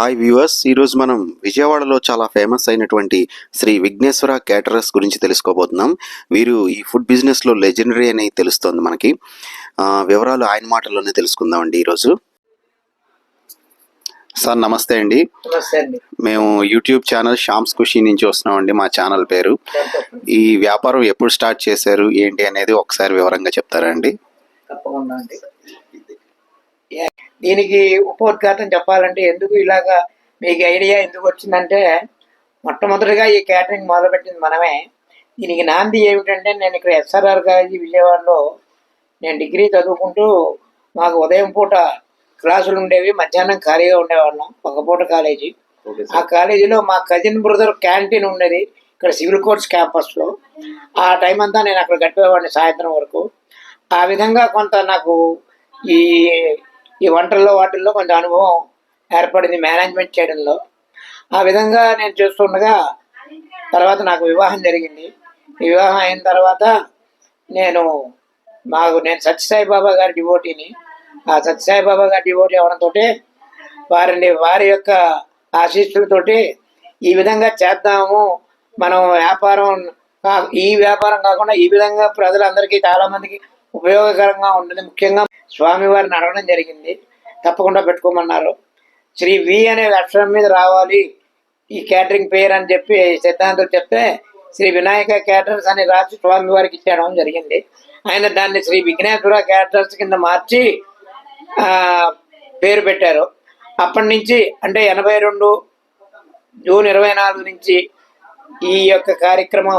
Hi viewers ఈరోజు మనం విజయవాడలో చాలా ఫేమస్ అయినటువంటి శ్రీ విఘ్నేశ్వర క్యాటరర్స్ గురించి తెలుసుకోబోతున్నాం. వీరు ఈ ఫుడ్ బిజినెస్లో లెజెండరీ అని తెలుస్తోంది మనకి. వివరాలు ఆయన మాటల్లోనే తెలుసుకుందామండి ఈరోజు సార్ నమస్తే అండి. మేము యూట్యూబ్ ఛానల్ షామ్స్ ఖుషి నుంచి వస్తున్నామండి మా ఛానల్ పేరు. ఈ వ్యాపారం ఎప్పుడు స్టార్ట్ చేశారు ఏంటి అనేది ఒకసారి వివరంగా చెప్తారా అండి? తప్పకుండా అండి. ఏ- దీనికి ఉపోద్ఘాతం చెప్పాలంటే ఎందుకు ఇలాగా మీకు ఐడియా ఎందుకు వచ్చిందంటే మొట్టమొదటిగా ఈ క్యాటరింగ్ మొదలుపెట్టింది మనమే. దీనికి నాంది ఏమిటంటే నేను ఇక్కడ ఎస్ఆర్ఆర్ కాలేజీ విజయవాడలో నేను డిగ్రీ చదువుకుంటూ మాకు ఉదయం పూట క్లాసులు ఉండేవి మధ్యాహ్నం ఖాళీగా ఉండేవాళ్ళం ఒక పూట కాలేజీ. ఆ కాలేజీలో మా కజిన్ బ్రదర్ క్యాంటీన్ ఉండేది ఇక్కడ సివిల్ కోర్ట్స్ క్యాంపస్లో. ఆ టైం అంతా నేను అక్కడ గడిపేవాడిని సాయంత్రం వరకు. ఆ విధంగా కొంత నాకు ఈ ఈ వంటల్లో వాటిల్లో కొంచెం అనుభవం ఏర్పడింది మేనేజ్మెంట్ చేయడంలో. ఆ విధంగా నేను చేస్తుండగా తర్వాత నాకు వివాహం జరిగింది. వివాహం అయిన తర్వాత నేను మాకు నేను సత్యసాయి బాబా గారి డివోటీని. ఆ సత్యసాయి బాబా గారి డివోటీ అవడంతో వారిని వారి యొక్క ఆశీస్సులతోటి ఈ విధంగా చేద్దాము. మనం వ్యాపారం ఈ వ్యాపారం కాకుండా ఈ విధంగా ప్రజలందరికీ చాలామందికి ఉపయోగకరంగా ఉంటుంది. ముఖ్యంగా స్వామివారిని అడగడం జరిగింది. తప్పకుండా పెట్టుకోమన్నారు. శ్రీ వి అనే అక్షరం మీద రావాలి. ఈ క్యాటరింగ్ పేరు అని చెప్పి సిద్ధాంతం చెప్తే శ్రీ వినాయక క్యాటర్స్ అని రాసి స్వామివారికి ఇచ్చేయడం జరిగింది. ఆయన దాన్ని శ్రీ విఘ్నేశ్వర క్యాటర్స్ కింద మార్చి పేరు పెట్టారు. అప్పటి నుంచి అంటే ఎనభై రెండు జూన్ ఇరవై నాలుగు నుంచి ఈ యొక్క కార్యక్రమం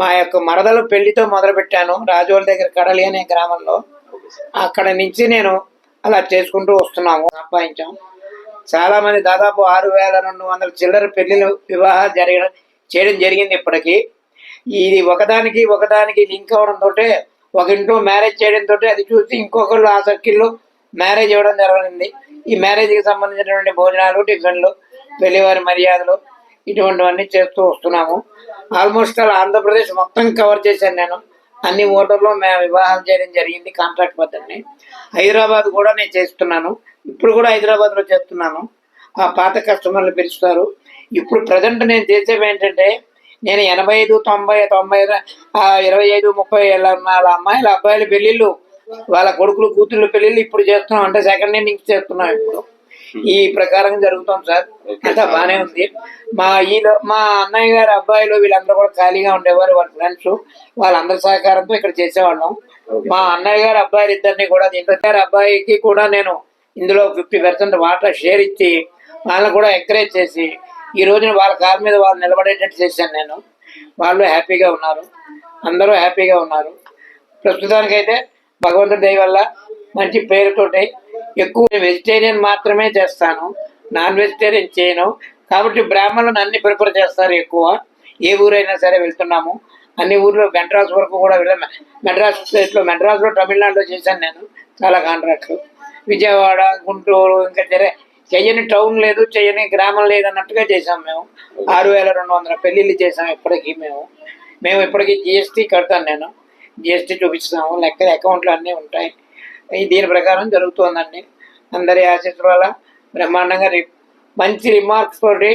మా యొక్క మరదలు పెళ్ళితో మొదలుపెట్టాను. రాజోల దగ్గర కడలి అనే గ్రామంలో. అక్కడ నుంచి నేను అలా చేసుకుంటూ వస్తున్నాము సంపాదించాం. చాలా మంది దాదాపు ఆరు వేల రెండు వందల చిల్లర పెళ్ళిలు వివాహాలు జరగడం చేయడం జరిగింది ఇప్పటికీ. ఇది ఒకదానికి ఒకదానికి లింక్ అవడంతో ఒక ఇంట్లో మ్యారేజ్ చేయడంతో అది చూసి ఇంకొకళ్ళు ఆ సర్కిల్లో మ్యారేజ్ ఇవ్వడం జరిగింది. ఈ మ్యారేజ్కి సంబంధించినటువంటి భోజనాలు టిఫిన్లు పెళ్ళివారి మర్యాదలు ఇటువంటివన్నీ చేస్తూ వస్తున్నాము. ఆల్మోస్ట్ అలా ఆంధ్రప్రదేశ్ మొత్తం కవర్ చేశాను నేను. అన్ని ఓటర్లో మేము వివాహం చేయడం జరిగింది కాంట్రాక్ట్ పద్ధతిని. హైదరాబాద్ కూడా నేను చేస్తున్నాను. ఇప్పుడు కూడా హైదరాబాద్లో చేస్తున్నాను. ఆ పాత కస్టమర్లు పిలుస్తారు. ఇప్పుడు ప్రజెంట్ నేను చేసేవి ఏంటంటే నేను ఎనభై ఐదు తొంభై తొంభై ఇరవై ఐదు ముప్పై ఏళ్ళ వాళ్ళ అమ్మాయిల అబ్బాయిల పెళ్ళిళ్ళు వాళ్ళ కొడుకులు కూతుళ్ళు పెళ్ళిళ్ళు ఇప్పుడు చేస్తున్నాం. అంటే సెకండ్ ఇన్నింగ్స్ చేస్తున్నాం ఇప్పుడు. ఈ ప్రకారం జరుగుతుంది సార్. అంతా బాగానే ఉంది. మా ఈలో మా అన్నయ్య గారి అబ్బాయిలు వీళ్ళందరూ కూడా ఖాళీగా ఉండేవారు వాళ్ళ ఫ్రెండ్స్ వాళ్ళందరి సహకారంతో ఇక్కడ చేసేవాళ్ళం. మా అన్నయ్య గారి అబ్బాయిలు ఇద్దరిని కూడా దీంట్లో గారి అబ్బాయికి కూడా నేను ఇందులో ఫిఫ్టీ పర్సెంట్ వాటర్ షేర్ ఇచ్చి వాళ్ళని కూడా ఎంకరేజ్ చేసి ఈ రోజున వాళ్ళ కాళ్ళ మీద వాళ్ళు నిలబడేటట్టు చేశాను నేను. వాళ్ళు హ్యాపీగా ఉన్నారు. అందరూ హ్యాపీగా ఉన్నారు. ప్రస్తుతానికైతే భగవంతుడి దయ వల్ల మంచి పేరుతోటి ఎక్కువ వెజిటేరియన్ మాత్రమే చేస్తాను. నాన్ వెజిటేరియన్ చేయను. కాబట్టి బ్రాహ్మణులను అన్ని ప్రిఫర్ చేస్తారు ఎక్కువ. ఏ ఊరైనా సరే వెళ్తున్నాము. అన్ని ఊర్లో మెడ్రాస్ వరకు కూడా వెళ్ళాను మెడ్రాస్ స్టేట్లో మెడ్రాస్లో తమిళనాడులో చేశాను నేను. చాలా కాంట్రాక్ట్లు విజయవాడ గుంటూరు ఇంకా సరే చెయ్యని టౌన్ లేదు చెయ్యని గ్రామం లేదు అన్నట్టుగా చేసాం మేము. ఆరు వేల రెండు వందల పెళ్ళిళ్ళు చేసాం ఇప్పటికీ మేము. మేము ఇప్పటికీ జిఎస్టీ కడతాను నేను. జిఎస్టీ చూపిస్తాము. లెక్క అకౌంట్లు అన్నీ ఉంటాయి. దీని ప్రకారం జరుగుతోందండి. అందరి ఆశీస్సుల వల్ల బ్రహ్మాండంగా రి మంచి రిమార్క్స్ తోటి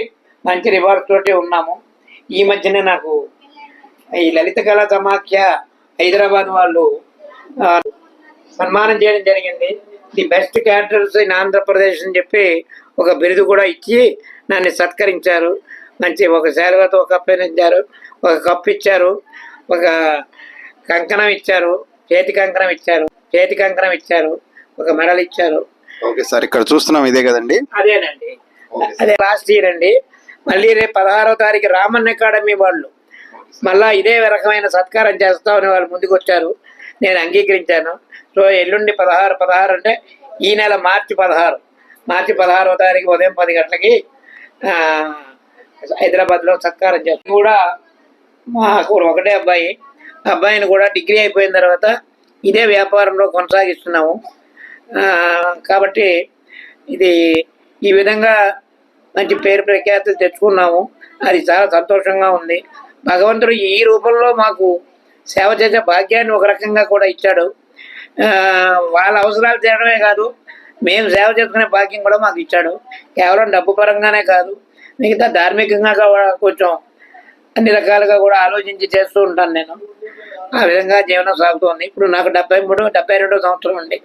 మంచి రిమార్క్స్ తోటి ఉన్నాము. ఈ మధ్యనే నాకు ఈ లలిత కళా సమాఖ్య హైదరాబాద్ వాళ్ళు సన్మానం చేయడం జరిగింది. The best characters in Andhra Pradesh అని చెప్పి ఒక బిరుదు కూడా ఇచ్చి నన్ను సత్కరించారు. మంచి ఒక శాలువతో ఒక కప్పు ఒక కప్పు ఇచ్చారు. ఒక కంకణం ఇచ్చారు. చేతి కంకణం ఇచ్చారు. చేతి కంకణం ఇచ్చారు ఒక మెడల్ ఇచ్చారు. ఓకే సార్ ఇక్కడ చూస్తున్నాం ఇదే కదండి? అదేనండి. అదే లాస్ట్ ఇయర్ అండి. మళ్ళీ రేపు పదహారో తారీఖు రామన్ అకాడమీ వాళ్ళు మళ్ళా ఇదే రకమైన సత్కారం చేస్తామని వాళ్ళు ముందుకు వచ్చారు నేను అంగీకరించాను. సో ఎల్లుండి పదహారు పదహారు అంటే ఈ నెల మార్చి పదహారు. మార్చి పదహారో తారీఖు ఉదయం పది గంటలకి హైదరాబాద్లో సత్కారం చేస్తాం. కూడా మాకు ఒకటే అబ్బాయి. అబ్బాయిని కూడా డిగ్రీ అయిపోయిన తర్వాత ఇదే వ్యాపారంలో కొనసాగిస్తున్నాము. కాబట్టి ఇది ఈ విధంగా మంచి పేరు ప్రఖ్యాతులు తెచ్చుకున్నాము. అది చాలా సంతోషంగా ఉంది. భగవంతుడు ఈ రూపంలో మాకు సేవ చేసే భాగ్యాన్ని ఒక రకంగా కూడా ఇచ్చాడు. వాళ్ళ అవసరాలు తీరడమే కాదు మేము సేవ చేసుకునే భాగ్యం కూడా మాకు ఇచ్చాడు. కేవలం డబ్బు పరంగానే కాదు మిగతా ధార్మికంగా కొంచెం అన్ని రకాలుగా కూడా ఆలోచించి చేస్తూ ఉంటాను నేను. ఆ విధంగా జీవనం సాగుతోంది. ఇప్పుడు నాకు డెబ్బై మూడు డెబ్బై రెండో సంవత్సరం అండి.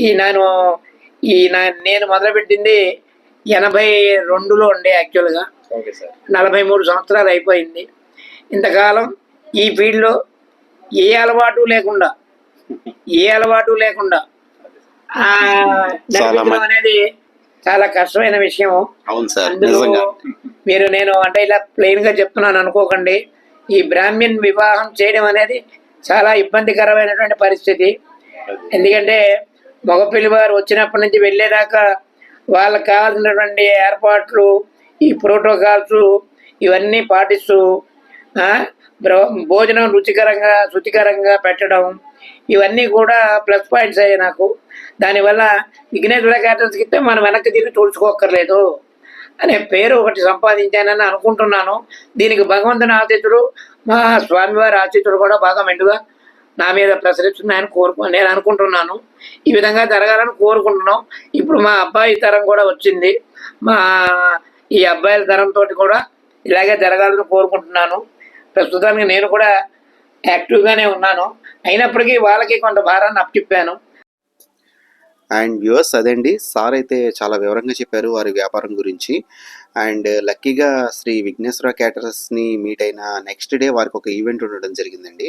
ఈ నేను ఈ నా నేను మొదలుపెట్టింది ఎనభై రెండులో ఉండే యాక్చువల్గా. నలభై మూడు సంవత్సరాలు అయిపోయింది. ఇంతకాలం ఈ ఫీల్డ్లో ఏ అలవాటు లేకుండా ఏ అలవాటు లేకుండా అనేది చాలా కష్టమైన విషయం అవును సార్ మీరు నేను అంటే ఇలా ప్లెయిన్గా చెప్తున్నాను అనుకోకండి. ఈ బ్రాహ్మణ్ వివాహం చేయడం అనేది చాలా ఇబ్బందికరమైనటువంటి పరిస్థితి. ఎందుకంటే మగపిల్లివారు వచ్చినప్పటి నుంచి వెళ్ళేదాకా వాళ్ళకి కావాల్సినటువంటి ఏర్పాట్లు ఈ ప్రోటోకాల్స్ ఇవన్నీ పాటిస్తూ భోజనం రుచికరంగా శుచికరంగా పెట్టడం ఇవన్నీ కూడా ప్లస్ పాయింట్స్ అయ్యాయి నాకు. దానివల్ల విఘ్నేశ్వర క్యాటర్స్కి ఇస్తే మనం వెనక్కి తిరిగి చూసుకోక్కర్లేదు అనే పేరు ఒకటి సంపాదించానని అనుకుంటున్నాను. దీనికి భగవంతుని ఆతిథ్యుడు మా స్వామివారి ఆతిథ్యుడు కూడా బాగా మెండుగా నా మీద ప్రసరిస్తున్నాయని కోరుకు నేను అనుకుంటున్నాను. ఈ విధంగా జరగాలని కోరుకుంటున్నాం. ఇప్పుడు మా అబ్బాయి తరం కూడా వచ్చింది. మా ఈ అబ్బాయిల తరంతో కూడా ఇలాగే జరగాలని కోరుకుంటున్నాను. ప్రస్తుతానికి నేను కూడా యాక్టివ్గానే ఉన్నాను. అయినప్పటికీ వాళ్ళకి కొంత భారాన్ని అప్పచెప్పాను. అండ్ వ్యూవర్స్ అదండి. సార్ అయితే చాలా వివరంగా చెప్పారు వారి వ్యాపారం గురించి. అండ్ లక్కీగా శ్రీ విఘ్నేశ్వర క్యాటరర్స్ని మీట్ అయిన నెక్స్ట్ డే వారికి ఒక ఈవెంట్ ఉండడం జరిగిందండి.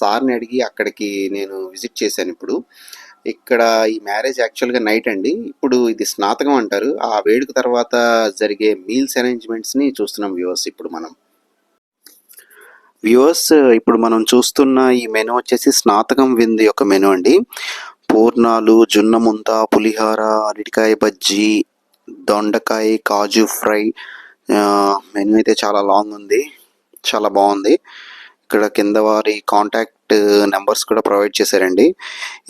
సార్ని అడిగి అక్కడికి నేను విజిట్ చేశాను ఇప్పుడు. ఇక్కడ ఈ మ్యారేజ్ యాక్చువల్గా నైట్ అండి. ఇప్పుడు ఇది స్నాతకం అంటారు. ఆ వేడుక తర్వాత జరిగే మీల్స్ అరేంజ్మెంట్స్ని చూస్తున్నాం వ్యూవర్స్ ఇప్పుడు మనం. వ్యూవర్స్ ఇప్పుడు మనం చూస్తున్న ఈ మెనూ వచ్చేసి స్నాతకం విందు యొక్క మెనూ అండి. పూర్ణాలు జున్నముంత ముంత పులిహోర అరటికాయ బజ్జీ దొండకాయ కాజు ఫ్రై మెనూ అయితే చాలా లాంగ్ ఉంది. చాలా బాగుంది. ఇక్కడ కింద వారి కాంటాక్ట్ నెంబర్స్ కూడా ప్రొవైడ్ చేశారండి.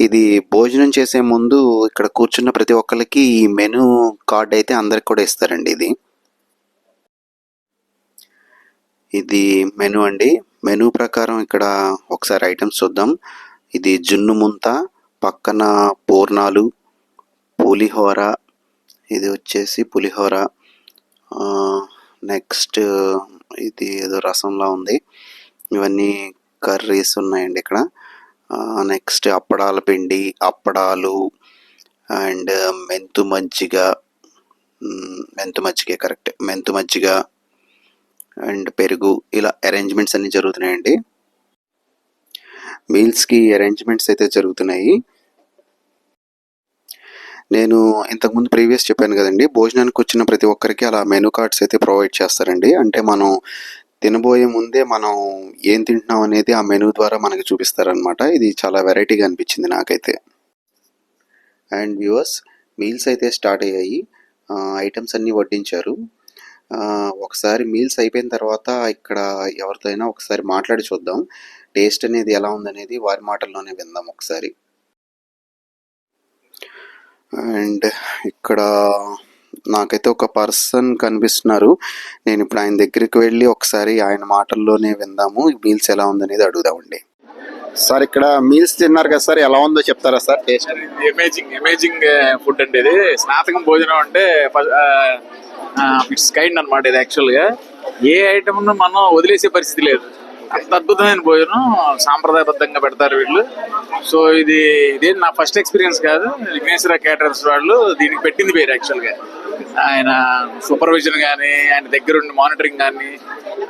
ఇది భోజనం చేసే ముందు ఇక్కడ కూర్చున్న ప్రతి ఒక్కరికి ఈ మెనూ కార్డ్ అయితే అందరికి కూడా ఇస్తారండి ఇది. ఇది మెనూ అండి. మెనూ ప్రకారం ఇక్కడ ఒకసారి ఐటమ్స్ చూద్దాం. ఇది జున్ను ముంత పక్కన పూర్ణాలు పులిహోర ఇది వచ్చేసి పులిహోర. నెక్స్ట్ ఇది ఏదో రసంలా ఉంది. ఇవన్నీ కర్రీస్ ఉన్నాయండి ఇక్కడ. నెక్స్ట్ అప్పడాల పిండి అప్పడాలు అండ్ మెంతు మజ్జిగ మెంతు మజ్జిగ కరెక్ట్. మెంతు మజ్జిగ అండ్ పెరుగు ఇలా అరేంజ్మెంట్స్ అన్నీ జరుగుతున్నాయండి. మీల్స్కి అరేంజ్మెంట్స్ అయితే జరుగుతున్నాయి. నేను ఇంతకుముందు ప్రీవియస్ చెప్పాను కదండి భోజనానికి వచ్చిన ప్రతి ఒక్కరికి అలా మెనూ కార్డ్స్ అయితే ప్రొవైడ్ చేస్తారండి. అంటే మనం తినబోయే ముందే మనం ఏం తింటున్నాం అనేది ఆ మెనూ ద్వారా మనకి చూపిస్తారనమాట ఇది చాలా వెరైటీగా అనిపించింది నాకైతే. అండ్ వ్యూవర్స్ మీల్స్ అయితే స్టార్ట్ అయ్యాయి. ఐటమ్స్ అన్నీ వడ్డించారు. ఒకసారి మీల్స్ అయిపోయిన తర్వాత ఇక్కడ ఎవరితో అయినా ఒకసారి మాట్లాడి చూద్దాం. టేస్ట్ అనేది ఎలా ఉందనేది వారి మాటల్లోనే విందాం ఒకసారి. అండ్ ఇక్కడ నాకైతే ఒక పర్సన్ కనిపిస్తున్నారు. నేను ఇప్పుడు ఆయన దగ్గరికి వెళ్ళి ఒకసారి ఆయన మాటల్లోనే విందాము. మీల్స్ ఎలా ఉందనేది అడుగుదామండి సార్ ఇక్కడ మీల్స్ తిన్నారు కదా సార్ ఎలా ఉందో చెప్తారా sir taste amazing amazing food అండి ఇది. స్నాతకం భోజనం అంటే ఇట్స్ కైండ్ అనమాట ఇది యాక్చువల్గా. ఏ ఐటమ్ మనం వదిలేసే పరిస్థితి లేదు. అంత అద్భుతమైన భోజనం సాంప్రదాయబద్ధంగా పెడతారు వీళ్ళు. సో ఇది ఇదే నా ఫస్ట్ ఎక్స్పీరియన్స్ కాదు. విఘ్నేశ్వర క్యాటరర్స్ వాళ్ళు దీనికి పెట్టింది పేరు యాక్చువల్గా. ఆయన సూపర్విజన్ కానీ ఆయన దగ్గరుండి మానిటరింగ్ కానీ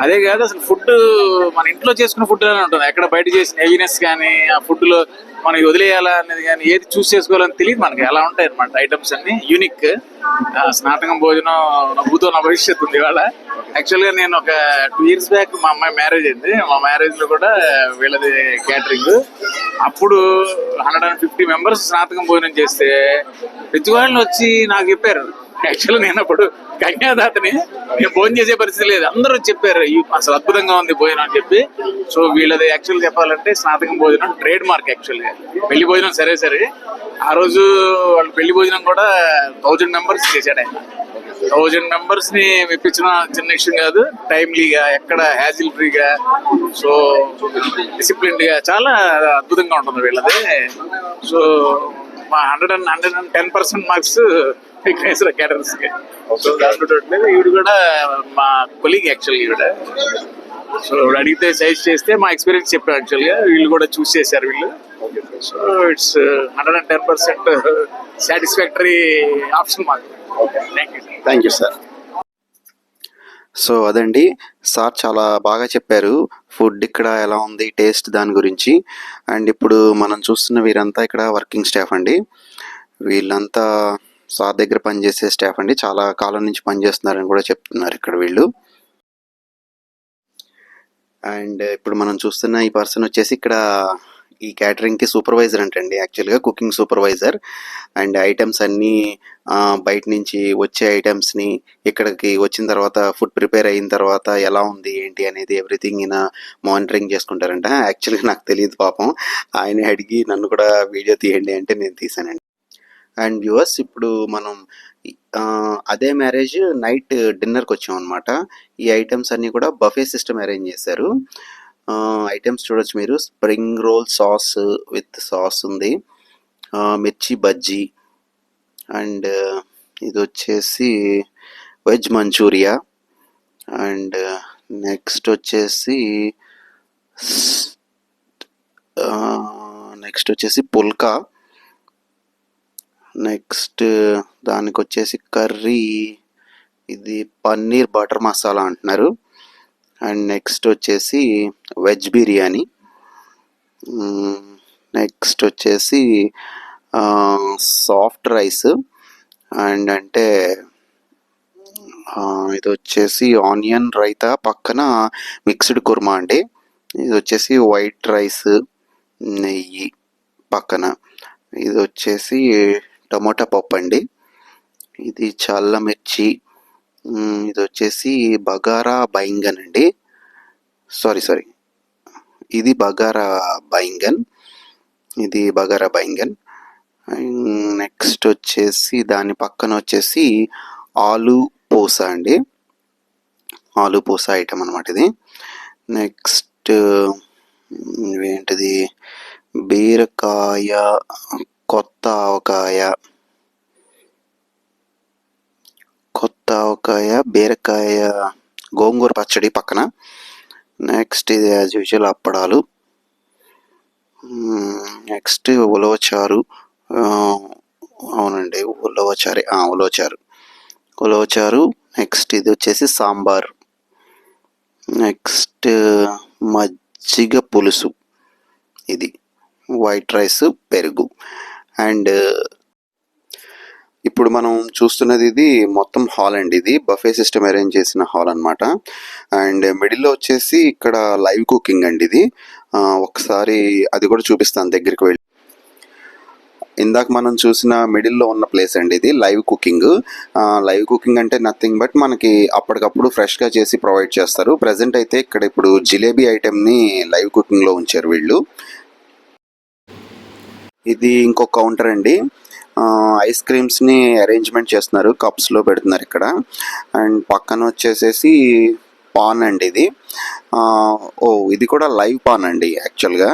అదే కాదు అసలు ఫుడ్ మన ఇంట్లో చేసుకున్న ఫుడ్ అని ఉంటుంది. ఎక్కడ బయట చేసిన హెవీనెస్ కానీ ఆ ఫుడ్లో మనకి వదిలేయాలా అనేది కానీ ఏది చూస్ చేసుకోవాలని తెలియదు మనకి. ఎలా ఉంటాయి అనమాట ఐటమ్స్ అన్ని. యూనిక్ స్నాతకం భోజనం నవ్వుతో నా భవిష్యత్తు ఉంది ఇవాళ. యాక్చువల్గా నేను ఒక టూ ఇయర్స్ బ్యాక్ మా అమ్మాయి మ్యారేజ్ అయింది. మా మ్యారేజ్లో కూడా వీళ్ళది క్యాటరింగ్ అప్పుడు హండ్రెడ్ అండ్ ఫిఫ్టీ మెంబర్స్ స్నాతకం భోజనం చేస్తే ప్రతి వాళ్ళు వచ్చి నాకు చెప్పారు యాక్చువల్ నేను అప్పుడు కన్యాదాతని నేను భోజనం చేసే పరిస్థితి లేదు. అందరూ చెప్పారు అసలు అద్భుతంగా ఉంది భోజనం అని చెప్పి. సో వీళ్ళది యాక్చువల్ చెప్పాలంటే స్నాతకం భోజనం ట్రేడ్ మార్క్ యాక్చువల్గా పెళ్ళి భోజనం సరే సరే. ఆ రోజు వాళ్ళు పెళ్ళి భోజనం కూడా థౌజండ్ మెంబర్స్ చేశాడు ఆయన. థౌజండ్ మెంబర్స్ని మెప్పించిన చిన్న విషయం కాదు టైమ్లీగా ఎక్కడ హ్యాజిల్ ఫ్రీగా సో డిసిప్లిన్గా చాలా అద్భుతంగా ఉంటుంది వీళ్ళది. సో మా hundred and hundred and ten percent marks Vighneshwara caterers ఈవిడ కూడా మా కొలీగ్ యాక్చువల్ ఈవిడ. సో అడిగితే సజెస్ట్ చేస్తే మా ఎక్స్పీరియన్స్ చెప్పారు యాక్చువల్గా వీళ్ళు కూడా చూస్ చేశారు వీళ్ళు. So it's hundred and ten percent satisfactory option మాకు thank you thank you sir so అదండి. సార్ చాలా బాగా చెప్పారు. ఫుడ్ ఇక్కడ ఎలా ఉంది టేస్ట్ దాని గురించి. అండ్ ఇప్పుడు మనం చూస్తున్న వీరంతా ఇక్కడ వర్కింగ్ స్టాఫ్ అండి. వీళ్ళంతా సార్ దగ్గర పనిచేసే స్టాఫ్ అండి. చాలా కాలం నుంచి పనిచేస్తున్నారని కూడా చెప్తున్నారు ఇక్కడ వీళ్ళు. అండ్ ఇప్పుడు మనం చూస్తున్న ఈ పర్సన్ వచ్చేసి ఇక్కడ ఈ క్యాటరింగ్కి సూపర్వైజర్ అంటండి. యాక్చువల్గా కుకింగ్ సూపర్వైజర్. అండ్ ఐటమ్స్ అన్నీ బయట నుంచి వచ్చే ఐటమ్స్ని ఇక్కడికి వచ్చిన తర్వాత ఫుడ్ ప్రిపేర్ అయిన తర్వాత ఎలా ఉంది ఏంటి అనేది ఎవ్రీథింగ్ ఈయన మానిటరింగ్ చేసుకుంటారంట. యాక్చువల్గా నాకు తెలియదు పాపం. ఆయన అడిగి నన్ను కూడా వీడియో తీయండి అంటే నేను తీసానండి. అండ్ వ్యూవర్స్ ఇప్పుడు మనం అదే మ్యారేజ్ నైట్ డిన్నర్కి వచ్చాం అనమాట ఈ ఐటమ్స్ అన్నీ కూడా బఫే సిస్టమ్ అరేంజ్ చేశారు. ఐటమ్స్ చూడొచ్చు మీరు. Spring roll sauce with sauce ఉంది. మిర్చి బజ్జీ అండ్ ఇది వచ్చేసి వెజ్ మంచూరియా అండ్ నెక్స్ట్ వచ్చేసి నెక్స్ట్ వచ్చేసి పుల్కా. నెక్స్ట్ దానికి వచ్చేసి కర్రీ. ఇది పన్నీర్ బటర్ మసాలా అంటున్నారు. అండ్ నెక్స్ట్ వచ్చేసి వెజ్ బిర్యానీ. నెక్స్ట్ వచ్చేసి సాఫ్ట్ రైస్. అండ్ అంటే ఇది వచ్చేసి ఆనియన్ రైతా పక్కన మిక్స్డ్ కుర్మా అండి. ఇది వచ్చేసి వైట్ రైస్ నెయ్యి పక్కన. ఇది వచ్చేసి టమోటా పప్పు అండి. ఇది చల్ల మిర్చి ఇది వచ్చేసి బగారా బైంగన్ అండి. Sorry sorry. ఇది బగారా బైంగన్. ఇది బగారా బైంగన్. నెక్స్ట్ వచ్చేసి దాని పక్కన వచ్చేసి ఆలు పూస అండి. ఆలు పూస ఐటమ్ అనమాట ఇది. నెక్స్ట్ ఏంటిది బీరకాయ కొత్త ఆవకాయ కొత్త ఆవకాయ బీరకాయ గోంగూర పచ్చడి పక్కన. నెక్స్ట్ ఇది యాజ్ యూజువల్ అప్పడాలు. Hmm, నెక్స్ట్ ఉలవచారు అవునండి ఉలవచారి ఉలవచారు ఉలవచారు నెక్స్ట్ ఇది వచ్చేసి సాంబార్. నెక్స్ట్ మజ్జిగ పులుసు. ఇది. వైట్ రైస్ పెరుగు. అండ్ ఇప్పుడు మనం చూస్తున్నది ఇది మొత్తం హాల్ అండి ఇది. బఫే సిస్టమ్ అరేంజ్ చేసిన హాల్ అన్నమాట. అండ్ మిడిల్లో వచ్చేసి ఇక్కడ లైవ్ కుకింగ్ అండి ఇది. ఒకసారి అది కూడా చూపిస్తాను దగ్గరికి వెళ్ళి. ఇందాక మనం చూసిన మిడిల్లో ఉన్న ప్లేస్ అండి ఇది లైవ్ కుకింగ్. లైవ్ కుకింగ్ అంటే నథింగ్ బట్ మనకి అప్పటికప్పుడు ఫ్రెష్గా చేసి ప్రొవైడ్ చేస్తారు. ప్రజెంట్ అయితే ఇక్కడ ఇప్పుడు జిలేబీ ఐటెంని లైవ్ కుకింగ్లో ఉంచారు వీళ్ళు. ఇది ఇంకో కౌంటర్ అండి. ఐస్ క్రీమ్స్ని అరేంజ్మెంట్ చేస్తున్నారు. కప్స్లో పెడుతున్నారు ఇక్కడ. అండ్ పక్కన వచ్చేసేసి పాన్ అండి ఇది. ఓ ఇది కూడా లైవ్ పాన్ అండి యాక్చువల్గా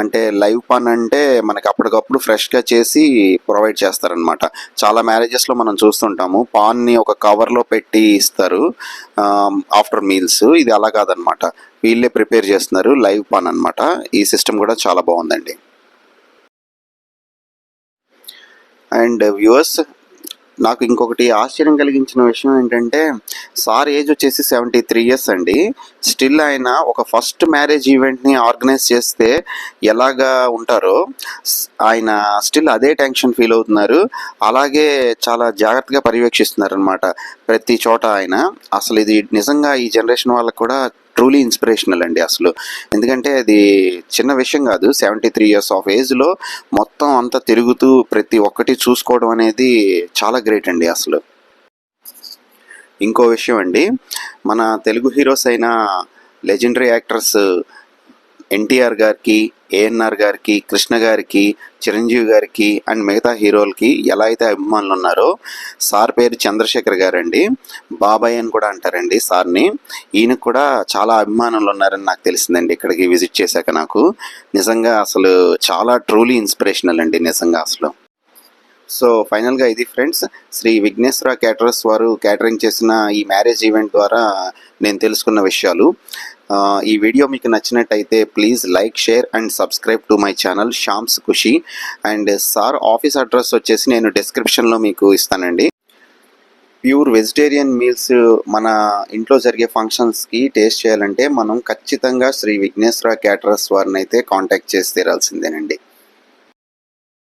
అంటే లైవ్ పాన్ అంటే మనకి అప్పటికప్పుడు ఫ్రెష్గా చేసి ప్రొవైడ్ చేస్తారనమాట చాలా మ్యారేజెస్లో మనం చూస్తుంటాము. పాన్ని ఒక కవర్లో పెట్టి ఇస్తారు. ఆఫ్టర్ మీల్స్ ఇది అలా కాదనమాట వీళ్ళే ప్రిపేర్ చేస్తున్నారు లైవ్ పాన్ అనమాట ఈ సిస్టమ్ కూడా చాలా బాగుందండి. అండ్ వ్యూవర్స్ నాకు ఇంకొకటి ఆశ్చర్యం కలిగించిన విషయం ఏంటంటే సార్ ఏజ్ వచ్చేసి సెవెంటీ త్రీ ఇయర్స్ అండి. స్టిల్ ఆయన ఒక ఫస్ట్ మ్యారేజ్ ఈవెంట్ని ఆర్గనైజ్ చేస్తే ఎలాగా ఉంటారో ఆయన స్టిల్ అదే టెన్షన్ ఫీల్ అవుతున్నారు. అలాగే చాలా జాగ్రత్తగా పర్యవేక్షిస్తున్నారు అనమాట ప్రతి చోట ఆయన. అసలు ఇది నిజంగా ఈ జనరేషన్ వాళ్ళకు కూడా ట్రూలీ ఇన్స్పిరేషనల్ అండి అసలు. ఎందుకంటే అది చిన్న విషయం కాదు సెవెంటీ త్రీ ఇయర్స్ ఆఫ్ ఏజ్లో మొత్తం అంతా తిరుగుతూ ప్రతి ఒక్కటి చూసుకోవడం అనేది చాలా గ్రేట్ అండి అసలు. ఇంకో విషయం అండి మన తెలుగు హీరోస్ అయిన లెజెండరీ యాక్టర్స్ ఎన్టీఆర్ గారికి ఏఎన్ఆర్ గారికి కృష్ణ గారికి చిరంజీవి గారికి అండ్ మిగతా హీరోలకి ఎలా అయితే అభిమానులు ఉన్నారో సార్ పేరు చంద్రశేఖర్ గారండి. బాబాయ్ అని కూడా అంటారండి సార్ని. ఈయనకు కూడా చాలా అభిమానులు ఉన్నారని నాకు తెలిసిందండి ఇక్కడికి విజిట్ చేశాక నాకు. నిజంగా అసలు చాలా ట్రూలీ ఇన్స్పిరేషనల్ అండి నిజంగా అసలు. సో ఫైనల్గా ఇది ఫ్రెండ్స్ శ్రీ విఘ్నేశ్వర క్యాటరర్స్ వారు క్యాటరింగ్ చేసిన ఈ మ్యారేజ్ ఈవెంట్ ద్వారా నేను తెలుసుకున్న విషయాలు. ఈ వీడియో మీకు నచ్చినట్టయితే please like share and subscribe to my channel Shams Khushi. And sir office address వచ్చేసి నేను డిస్క్రిప్షన్లో మీకు ఇస్తానండి. ప్యూర్ వెజిటేరియన్ మీల్స్ మన ఇంట్లో జరిగే ఫంక్షన్స్కి టేస్ట్ చేయాలంటే మనం ఖచ్చితంగా శ్రీ విఘ్నేశ్వర క్యాటరర్స్ వారిని అయితే కాంటాక్ట్ చేసి తీరాల్సిందేనండి.